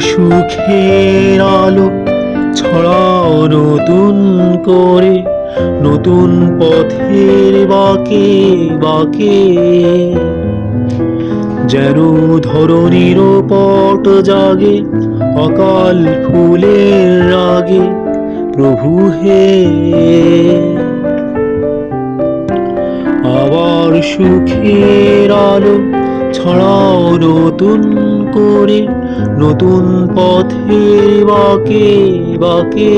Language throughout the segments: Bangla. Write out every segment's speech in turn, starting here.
সুখের আলো ছড়াও নতুন করে, নতুন পথের বাকে বাকে। যেন ধরণীর পট জাগে, অকাল ফুলের রাগে, প্রভু হে। আবার সুখের আলো ছড়াও নতুন করে নতুন পথে বাকে বাকে।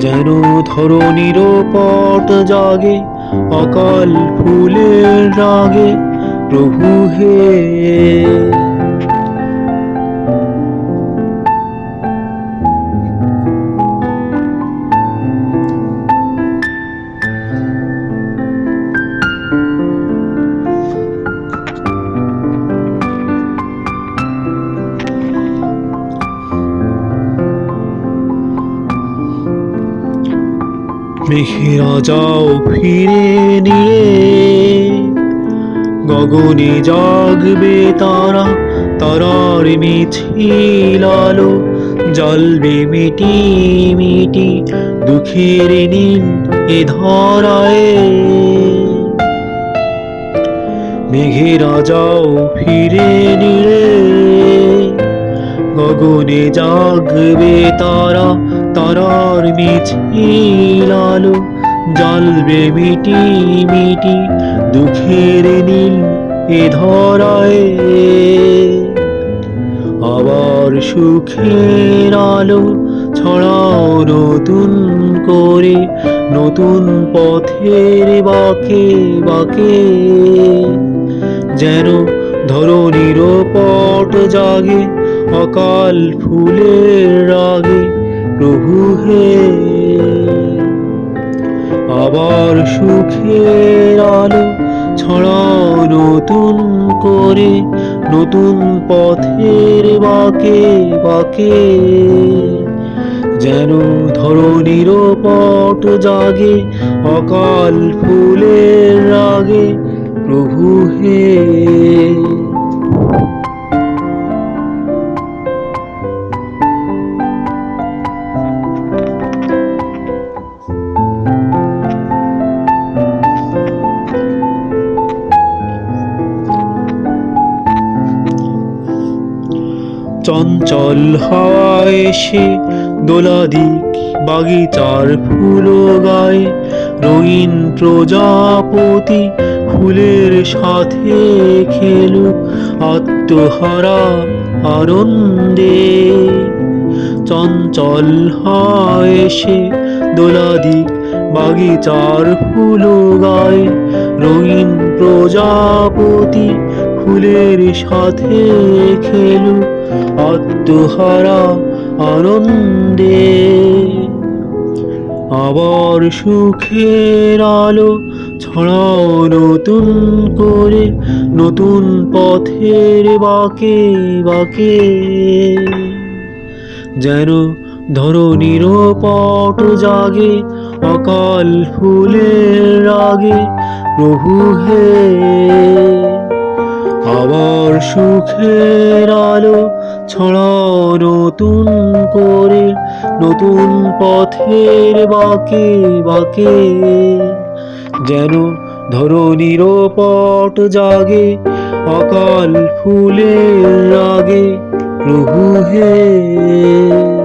যেন ধরণীর পট জাগে অকাল ফুলের রাগে প্রভু হে। মেঘেরা যাও ফিরে নিয়ে গগনে জাগবে তারা, তারার মিছিল আলো। জ্বলবে মিটি মিটি, দুঃখের নীল এ ধরায়। মেঘেরা যাও ফিরে নিয়ে গগনে জাগবে তারা তারার মিছিল আলো জ্বলবে মিটি মিটি দুঃখের নীল এ ধরায়। আবার সুখের আলো ছড়াও নতুন করে, নতুন পথের বাকে বাকে। যেন ধরণীর পট জাগে, অকাল ফুলের রাগে প্রভু হে। আবার সুখের আলো ছড়াও নতুন করে, নতুন পথের বাকে বাকে। যেন ধরণীর পট জাগে, অকাল ফুলের রাগে। প্রভু হে। চঞ্চল হাওয়ায় এসে দোলাদিক বাগিচার ফুল গায়ে। রঙিন প্রজাপতি ফুলের সাথে খেলুক আত্মহারা আনন্দে। চঞ্চল হাওয়ায় এসে দোলাদিক বাগিচার ফুল গায়ে। রঙিন প্রজাপতি ফুলের সাথে খেলু আত্মহারা আনন্দে। আবার সুখের আলো ছড়াও নতুন করে, নতুন পথের বাকে বাকে। যেন ধরণীর পট জাগে, অকাল ফুলের রাগে প্রভু হে। আবার সুখের আলো ছড়াও নতুন করে, নতুন পথের বাকে বাকে। যেন ধরণীর পট জাগে, অকাল ফুলের রাগে, প্রভু হে।